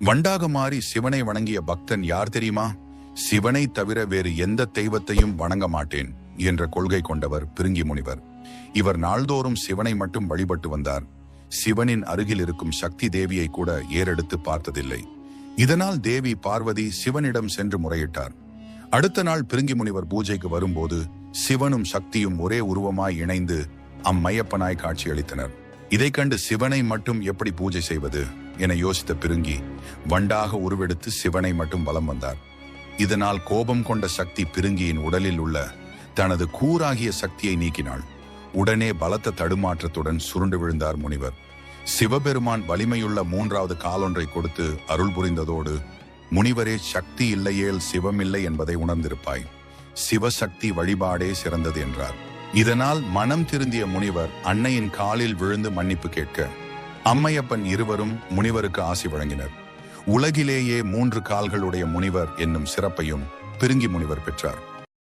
வண்டாக மாறி சிவனை வணங்கிய பக்தன் யார் தெரியுமா? சிவனை தவிர வேறு எந்த தெய்வத்தையும் வணங்க மாட்டேன் என்ற கொள்கை கொண்டவர் பிருங்கி முனிவர். இவர் நாள்தோறும் சிவனை மட்டும் வழிபட்டு வந்தார். சிவனின் அருகில் இருக்கும் சக்தி தேவியை கூட ஏறெடுத்து பார்த்ததில்லை. இதனால் தேவி பார்வதி சிவனிடம் சென்று முறையிட்டார். அடுத்த நாள் பிருங்கி முனிவர் பூஜைக்கு வரும்போது சிவனும் சக்தியும் ஒரே உருவமாய் இணைந்து அம்மையப்பனாய் காட்சியளித்தனர். இதை கண்டு சிவனை மட்டும் எப்படி பூஜை செய்வது? என யோசித்த பிருங்கி வண்டாக உருவெடுத்து சிவனை மட்டும் வலம் வந்தார். இதனால் கோபம் கொண்ட சக்தி பிருங்கியின் உடலில் உள்ள தனது கூராகிய சக்தியை நீக்கினாள். உடனே பலத்த தடுமாற்றத்துடன் சுருண்டு விழுந்தார் முனிவர். சிவபெருமான் வலிமையுள்ள மூன்றாவது காலொன்றை கொடுத்து அருள் புரிந்ததோடு முனிவரே சக்தி இல்லையேல் சிவமில்லை என்பதை உணர்ந்திருப்பாய். சிவசக்தி வழிபாடே சிறந்தது என்றார். இதனால் மனம் திருந்திய முனிவர் அன்னையின் காலில் விழுந்து மன்னிப்பு கேட்க அம்மையப்பன் இருவரும் முனிவருக்கு ஆசி வழங்கினர். உலகிலேயே மூன்று கால்களுடைய முனிவர் என்னும் சிறப்பையும் பிருங்கி முனிவர் பெற்றார்.